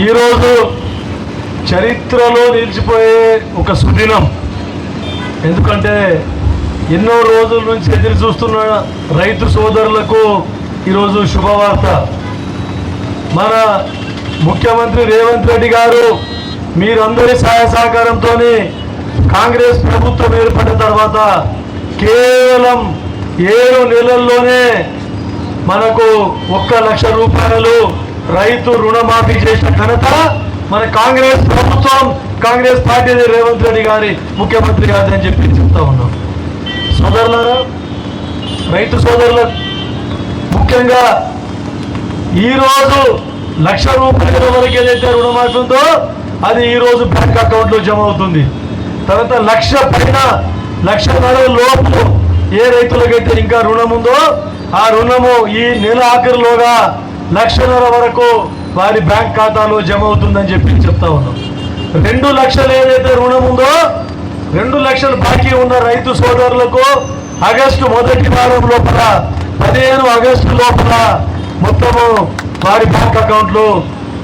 ఈరోజు చరిత్రలో నిలిచిపోయే ఒక సుదినం. ఎందుకంటే ఎన్నో రోజుల నుంచి ఎదురు చూస్తున్న రైతు సోదరులకు ఈరోజు శుభవార్త. మన ముఖ్యమంత్రి రేవంత్ రెడ్డి గారు మీరందరి సహాయ సహకారంతో కాంగ్రెస్ ప్రభుత్వం ఏర్పడిన తర్వాత కేవలం ఏడు నెలల్లోనే మనకు ఒక్క లక్ష రూపాయలు రైతు రుణమాఫీ చేసిన ఘనత మన కాంగ్రెస్ ప్రభుత్వం కాంగ్రెస్ పార్టీ రేవంత్ రెడ్డి గారి ముఖ్యమంత్రి గారి అని చెప్పి చెప్తా ఉన్నాం. సోదరులారా రైతు సోదరుల ముఖ్యంగా ఈరోజు లక్ష రూపాయల వరకు ఏదైతే రుణమాఫీ ఉందో అది ఈరోజు బ్యాంక్ అకౌంట్లో జమ అవుతుంది. తర్వాత లక్ష పైన లక్ష లోపు ఏ రైతులకైతే ఇంకా రుణం ఉందో ఆ రుణము ఈ నెల ఆఖరిలోగా లక్షన్నర వరకు వారి బ్యాంక్ ఖాతాలో జమ అవుతుందని చెప్పి చెప్తా ఉన్నాం. రెండు లక్షలు ఏదైతే రుణం ఉందో రెండు లక్షలు బాకీ ఉన్న రైతు సోదరులకు ఆగస్టు మొదటి వారం లోపల పదిహేను ఆగస్టు లోపల మొత్తము వారి బ్యాంక్ అకౌంట్లో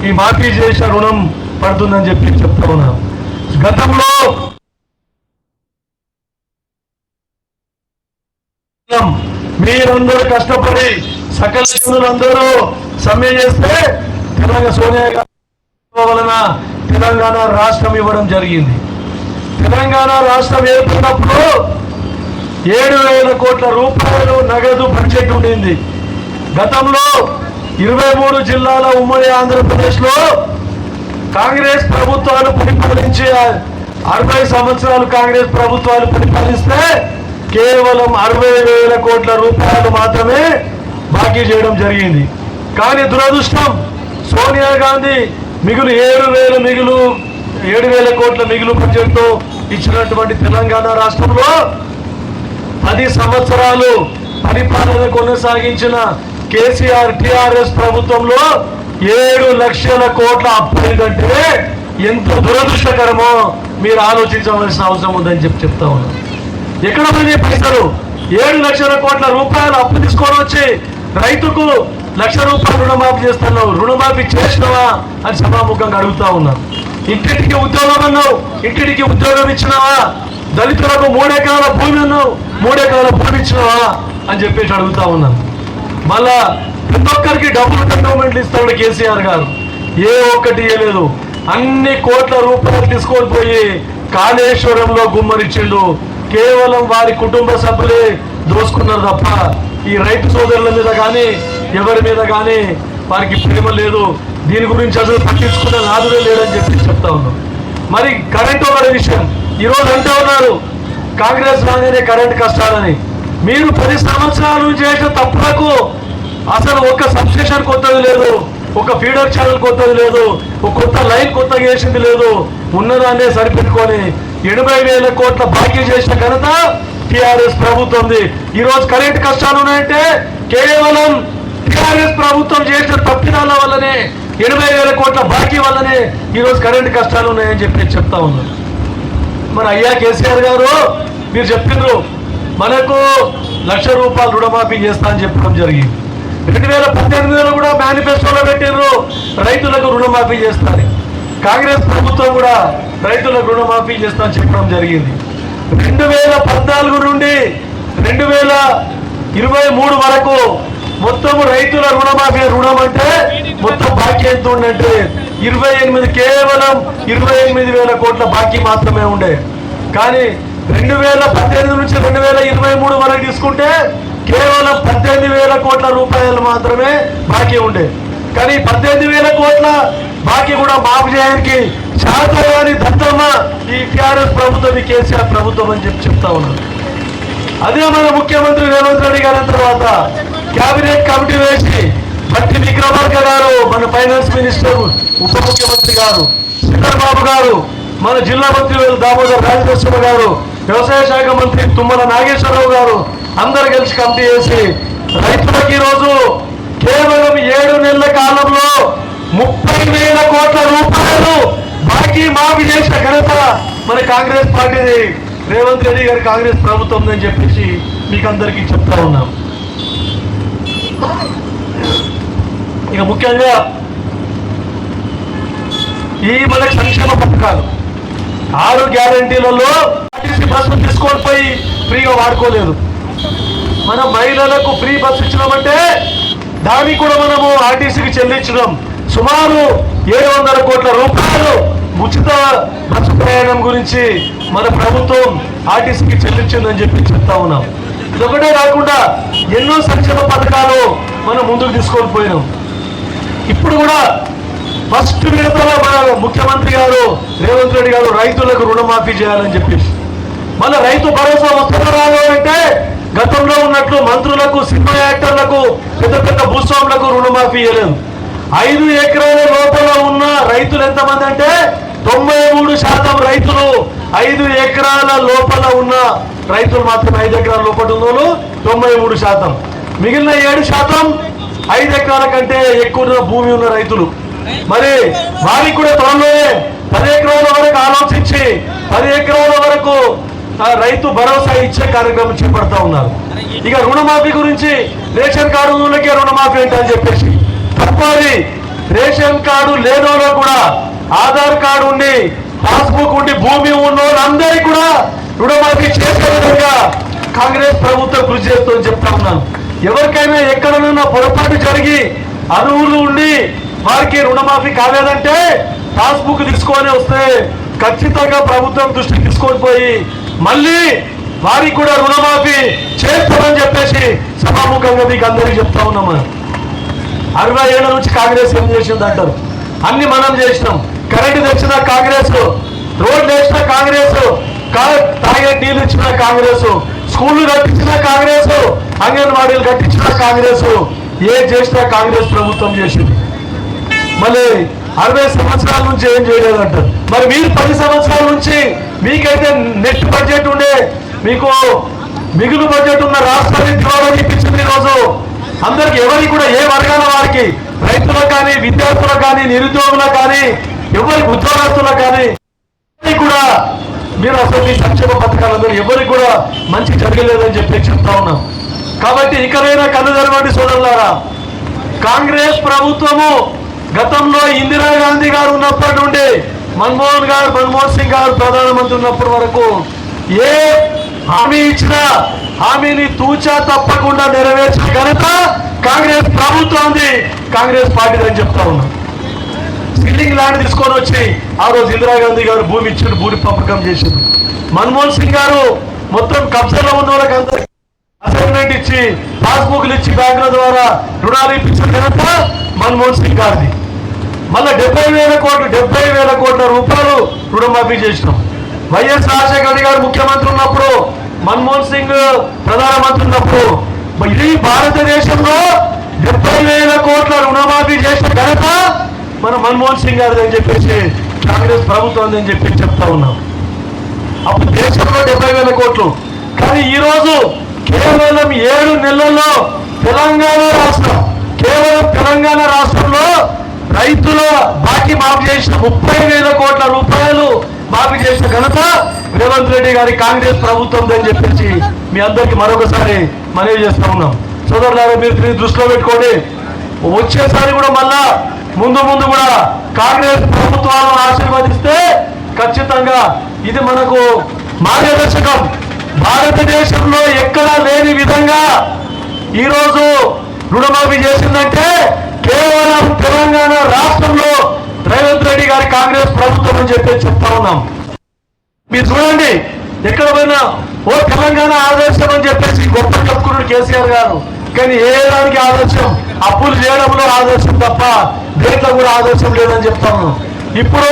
ఈ మాఫీ చేసిన రుణం పడుతుందని చెప్పి చెప్తా ఉన్నాం. గతంలో మీరందరూ కష్టపడి సకల జనులందరూ సమ్మె చేస్తే తెలంగాణ సోనియా గాంధీ వలన తెలంగాణ రాష్ట్రం ఇవ్వడం జరిగింది. తెలంగాణ రాష్ట్రం ఏర్పడినప్పుడు ఏడు వేల కోట్ల రూపాయలు నగదు బడ్జెట్ ఉండింది. గతంలో ఇరవై మూడు జిల్లాల ఉమ్మడి ఆంధ్రప్రదేశ్లో కాంగ్రెస్ ప్రభుత్వాలు పరిపాలించి అరవై సంవత్సరాలు కాంగ్రెస్ ప్రభుత్వాలు పరిపాలిస్తే కేవలం అరవై వేల కోట్ల రూపాయలు మాత్రమే బాకీ చేయడం జరిగింది. కానీ దురదృష్టం సోనియా గాంధీ మిగులు ఏడు వేల మిగులు ఏడు వేల కోట్ల మిగులు బడ్జెట్తో ఇచ్చినటువంటి తెలంగాణ రాష్ట్రంలో పది సంవత్సరాలు పరిపాలన కొనసాగించిన కేసీఆర్ టిఆర్ఎస్ ప్రభుత్వంలో ఏడు లక్షల కోట్ల అప్పు ఎంత దురదృష్టకరమో మీరు ఆలోచించవలసిన అవసరం ఉందని చెప్పి చెప్తా ఉన్నాను ఎక్కడ పోయి పైసలు ఏడు లక్షల కోట్ల రూపాయలు అప్పు తీసుకొని వచ్చి రైతుకు లక్ష రూపాయలు రుణమాఫీ చేస్తున్నావు రుణమాఫీ చేసినావా అని సభాముఖంగా అడుగుతా ఉన్నాను ఇంటింటికి ఉద్యోగం అన్నావు ఇంటింటికి ఉద్యోగం ఇచ్చినావా? దళితులకు మూడెకరాల భూమి అన్నావు మూడెకరాల భూమి ఇచ్చినావా అని చెప్పేసి అడుగుతా ఉన్నాను మళ్ళా ప్రతి ఒక్కరికి డబ్బులు కంటోమెంట్లు ఇస్తాడు కేసీఆర్ గారు. ఏ ఒక్కటి ఇవ్వలేదు అన్ని కోట్ల రూపాయలు తీసుకొని పోయి కాళేశ్వరంలో గుమ్మరిచ్చిండు కేవలం వారి కుటుంబ సభ్యులే దోసుకున్నారు తప్ప ఈ రైతు సోదరుల మీద కానీ ఎవరి మీద కానీ వారికి ప్రేమ లేదు. దీని గురించి అసలు పట్టించుకునే నాదుడే లేదని చెప్పి చెప్తా ఉన్నాం. మరి కరెంట్ ఒక విషయం. ఈరోజు అంటూ ఉన్నారు కాంగ్రెస్ రాగానే కరెంట్ కష్టాలని. మీరు పది సంవత్సరాల నుంచి చేసిన తప్పులకు అసలు ఒక సబ్స్టేషన్ కొత్తది లేదు ఒక ఫీడర్ ఛానల్ కొత్తది లేదు ఒక కొత్త లైన్ కొత్తగా వేసింది లేదు. ఉన్నదాన్నే సరిపెట్టుకొని ఎనభై వేల కోట్ల బాకీ చేసిన ఘనత టిఆర్ఎస్ ప్రభుత్వం ఈరోజు రోజు కరెంట్ కష్టాలు ఉన్నాయంటే కేవలం టిఆర్ఎస్ ప్రభుత్వం చేసిన తప్పిదాల వల్లనే ఎనభై వేల కోట్ల బాకీ వల్లనే ఈరోజు కరెంటు కష్టాలు ఉన్నాయని చెప్పి చెప్తా ఉన్నాను మరి అయ్యా కేసీఆర్ గారు మీరు చెప్పిండ్రు మనకు లక్ష రూపాయలు రుణమాఫీ చేస్తా అని చెప్పడం జరిగింది. రెండు వేల పద్దెనిమిదిలో కూడా మేనిఫెస్టోలో పెట్టిండ్రు రైతులకు రుణమాఫీ చేస్తారని కాంగ్రెస్ ప్రభుత్వం కూడా రైతులకు రుణమాఫీ చేస్తా అని చెప్పడం జరిగింది. రెండు వేల పద్నాలుగు నుండి రెండు వేల ఇరవై మూడు వరకు మొత్తం రైతుల రుణమాఫీ రుణం అంటే మొత్తం బాకీ ఎంత ఉందంటే ఇరవై ఎనిమిది కేవలం ఇరవై ఎనిమిది వేల కోట్ల బాకీ మాత్రమే ఉండే. కానీ రెండు వేల పద్దెనిమిది నుంచి రెండు వేల ఇరవై మూడు వరకు తీసుకుంటే కేవలం పద్దెనిమిది వేల కోట్ల రూపాయలు మాత్రమే బాకీ ఉండే. కానీ పద్దెనిమిది వేల కోట్ల బాకీ కూడా మాఫీ చేయడానికి శాతవాణి దత్తమ్మ ఈ టిఆర్ఎస్ ప్రభుత్వం ఈ కేసీఆర్ ప్రభుత్వం అని చెప్పి చెప్తా ఉన్నారు అదే మన ముఖ్యమంత్రి రేవంత్ రెడ్డి గారి తర్వాత కేబినెట్ కమిటీ వేసి భట్టి విక్రమార్క గారు మన ఫైనాన్స్ మినిస్టర్ ఉప ముఖ్యమంత్రి గారు చంద్రబాబు గారు మన జిల్లా మంత్రి దామోదర్ రాజకృష్ణ గారు వ్యవసాయ శాఖ మంత్రి తుమ్మల నాగేశ్వరరావు గారు అందరు కలిసి కమిటీ వేసి రైతులకు ఈరోజు కేవలం ఏడు నెలల కాలంలో ముప్పై వేల కోట్ల రూపాయలు బాకీ మాఫీ చేసిన ఘనత మన కాంగ్రెస్ పార్టీది రేవంత్ రెడ్డి గారి కాంగ్రెస్ ప్రభుత్వం అని చెప్పేసి మీకు అందరికీ చెప్తా ఉన్నాం. ఇక ముఖ్యంగా ఈ మనకి సంక్షేమ పథకాలు ఆరు గ్యారంటీలలో ఆర్టీసీ బస్సు తీసుకొని పోయి ఫ్రీగా వాడుకోలేదు. మన మహిళలకు ఫ్రీ బస్సు ఇచ్చినామంటే దానికి కూడా మనము ఆర్టీసీకి చెల్లించడం సుమారు ఏడు వందల కోట్ల రూపాయలు ఉచిత బస్సు ప్రయాణం గురించి మన ప్రభుత్వం ఆర్టీసీకి చెల్లించిందని చెప్పి చెప్తా ఉన్నాం. ఇదొకటే కాకుండా ఎన్నో సంక్షేమ పథకాలు మనం ముందుకు తీసుకొని పోయినాం. ఇప్పుడు కూడా ఫస్ట్ విడతలో మన ముఖ్యమంత్రి గారు రేవంత్ రెడ్డి గారు రైతులకు రుణమాఫీ చేయాలని చెప్పేసి. మన రైతు భరోసా వస్తుందో రాదో అంటే గతంలో ఉన్నట్లు మంత్రులకు సినిమా యాక్టర్లకు పెద్ద పెద్ద భూస్వాములకు రుణమాఫీ చేయలేదు ఐదు ఎకరాల లోపల ఉన్న రైతులు ఎంతమంది అంటే తొంభై మూడు శాతం రైతులు ఐదు ఎకరాల లోపల ఉన్న రైతులు మాత్రం ఐదు ఎకరాల లోపల ఉన్న తొంభై మూడు శాతం. మిగిలిన ఏడు శాతం ఐదు ఎకరాల కంటే ఎక్కువ భూమి ఉన్న రైతులు. మరి వారికి కూడా త్వరలోనే పది ఎకరాల వరకు ఆలోచించి పది ఎకరాల వరకు రైతు భరోసా ఇచ్చే కార్యక్రమం చేపడతా ఉన్నారు. ఇక రుణమాఫీ గురించి రేషన్ కార్డు ఉన్నకే రుణమాఫీ ఏంటని అని చెప్పేసి. తప్పది. రేషన్ కార్డు లేనోళ్ళకు కూడా ఆధార్ కార్డు ఉండి పాస్బుక్ ఉండి భూమి ఉన్న వాళ్ళందరికీ కూడా రుణమాఫీ చేసే విధంగా కాంగ్రెస్ ప్రభుత్వం కృషి చేస్తుందని చెప్తా ఉన్నాను. ఎవరికైనా ఎక్కడనైనా పొరపాటు జరిగి అర్హులు ఉండి వారికి రుణమాఫీ కాలేదంటే పాస్బుక్ తీసుకొని వస్తే ఖచ్చితంగా ప్రభుత్వం దృష్టికి తీసుకొని పోయి మళ్ళీ వారికి కూడా రుణమాఫీ చేస్తామని చెప్పేసి సభాముఖంగా మీకు అందరికీ చెప్తా ఉన్నాం అరవై ఏళ్ళ నుంచి కాంగ్రెస్ ఏం చేసింది అంటారు అన్ని మనం చేసినాం. కరెంటు తెచ్చిన కాంగ్రెస్ రోడ్లు వేసిన కాంగ్రెస్ తాగే నీళ్ళు ఇచ్చిన కాంగ్రెస్ స్కూళ్ళు కట్టించిన కాంగ్రెస్ అంగన్వాడీలు కట్టించిన కాంగ్రెస్ ఏం చేసినా కాంగ్రెస్ ప్రభుత్వం చేసింది. మళ్ళీ అరవై సంవత్సరాల నుంచి ఏం చేయలేదంట మరి మీరు పది సంవత్సరాల నుంచి మీకైతే నెట్ బడ్జెట్ ఉండే మీకు మిగులు బడ్జెట్ ఉన్న రాష్ట్రాన్ని దివాలా ఇప్పించింది ఈరోజు. అందరికి ఎవరికి కూడా ఏ వర్గాల వారికి రైతులకు కానీ విద్యార్థులకు కానీ నిరుద్యోగులకు కానీ ఎవరికి ఉద్యోగస్తున్నా కానీ కూడా మీరు అసలు మీ సంక్షేమ పథకాలందరూ ఎవరికి కూడా మంచి జరగలేదని చెప్పి చెప్తా ఉన్నాం. కాబట్టి ఇకనైనా కన్ను తెరవండి సోదరులారా. కాంగ్రెస్ ప్రభుత్వము గతంలో ఇందిరాగాంధీ గారు ఉన్నప్పటి నుండి మన్మోహన్ గారు మన్మోహన్ సింగ్ గారు ప్రధానమంత్రి ఉన్నప్పటి వరకు ఏ హామీ ఇచ్చినా హామీని తూచా తప్పకుండా నెరవేర్చిన ఘనత కాంగ్రెస్ ప్రభుత్వం కాంగ్రెస్ పార్టీ అని చెప్తా ఉన్నాం. బిల్డింగ్ ల్యాండ్ తీసుకొని వచ్చి ఆ రోజు ఇందిరాగాంధీ గారు భూమి ఇచ్చిన భూమి పంపకం చేసిండు. మన్మోహన్ సింగ్ గారు మొత్తం కబ్జాలో ఉన్న వాళ్ళకి అందరికి అసైన్మెంట్ ఇచ్చి పాస్బుక్లు ఇచ్చి బ్యాంకుల ద్వారా రుణాలు ఇప్పించిన ఘనత మన్మోహన్ సింగ్ గారిది. మళ్ళీ డెబ్బై వేల కోట్లు డెబ్బై వేల కోట్ల రూపాయలు రుణమాఫీ చేసినాం. వైఎస్ రాజశేఖర గారు ముఖ్యమంత్రి ఉన్నప్పుడు మన్మోహన్ సింగ్ ప్రధానమంత్రి ఉన్నప్పుడు ఈ భారతదేశంలో డెబ్బై వేల కోట్ల రుణమాఫీ చేసిన ఘనత మన మన్మోహన్ సింగ్ గారిది అని చెప్పేసి కాంగ్రెస్ ప్రభుత్వం అని చెప్పి చెప్తా ఉన్నాం. అప్పుడు దేశంలో డెబ్బై వేల కోట్లు. కానీ ఈ రోజు కేవలం ఏడు నెలల్లో తెలంగాణ రాష్ట్రం కేవలం తెలంగాణ రాష్ట్రంలో రైతుల బాకీ మాఫీ చేసిన ముప్పై వేల కోట్ల రూపాయలు మాఫీ చేసిన ఘనత రేవంత్ రెడ్డి గారి కాంగ్రెస్ ప్రభుత్వం అని చెప్పేసి మీ అందరికి మరొకసారి మనవి చేస్తా ఉన్నాం. సోదరులారా మీరు దృష్టిలో పెట్టుకోండి. వచ్చేసారి కూడా మళ్ళా ముందు ముందు కూడా కాంగ్రెస్ ప్రభుత్వాలను ఆశీర్వదిస్తే ఖచ్చితంగా ఇది మనకు మార్గదర్శకం. భారతదేశంలో ఎక్కడా లేని విధంగా ఈరోజు రుణమాఫీ చేసిందంటే కేవలం తెలంగాణ రాష్ట్రంలో రేవంత్ రెడ్డి గారి కాంగ్రెస్ ప్రభుత్వం అని చెప్పి చెప్తా ఉన్నాం. మీరు చూడండి ఎక్కడ పోయినా ఓ తెలంగాణ ఆదర్శం అని చెప్పేసి గొప్ప చెప్పుకున్నాడు కేసీఆర్ గారు. కానీ ఏ దానికి ఆదర్శం? అప్పులు చేయడంలో ఆదర్శం తప్ప దేంట్లో కూడా ఆదర్శం లేదని చెప్తాను ఇప్పుడు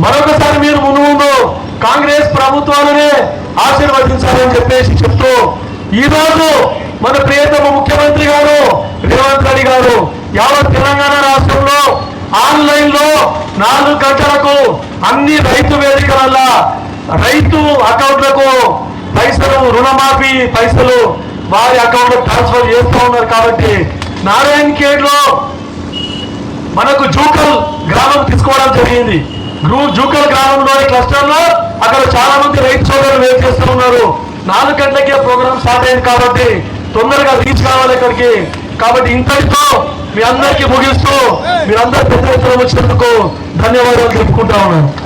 మరొకసారి మీరు మునుముందు కాంగ్రెస్ ప్రభుత్వాలనే ఆశీర్వదించాలని చెప్పేసి చెప్తూ ఈ రోజు మన ప్రియతమ ముఖ్యమంత్రి గారు రేవంత్ రెడ్డి గారు యావత్ తెలంగాణ రాష్ట్రంలో ఆన్లైన్లో నాలుగు గంటలకు అన్ని రైతు వేదికల రైతు అకౌంట్లకు పైసలు రుణమాఫీ పైసలు వారి అకౌంట్ ట్రాన్స్ఫర్ చేస్తూ ఉన్నారు కాబట్టి నారాయణ ఖేడ్లో మనకు జూకల్ గ్రామం తీసుకోవడం జరిగింది. గ్రూ- జూకల్ గ్రామంలోని క్లస్టర్లో అక్కడ చాలా మంది రైతు సోదరులు వెయిట్ చేస్తూ ఉన్నారు. నాలుగు గంటలకే ప్రోగ్రామ్ స్టార్ట్ అయింది కాబట్టి తొందరగా రీచ్ కావాలి ఇక్కడికి. కాబట్టి ఇంతటితో మీ అందరికీ ముగిస్తూ మీరందరూ పెద్ద ఎత్తున వచ్చినందుకు ధన్యవాదాలు చెప్పుకుంటా ఉన్నాను.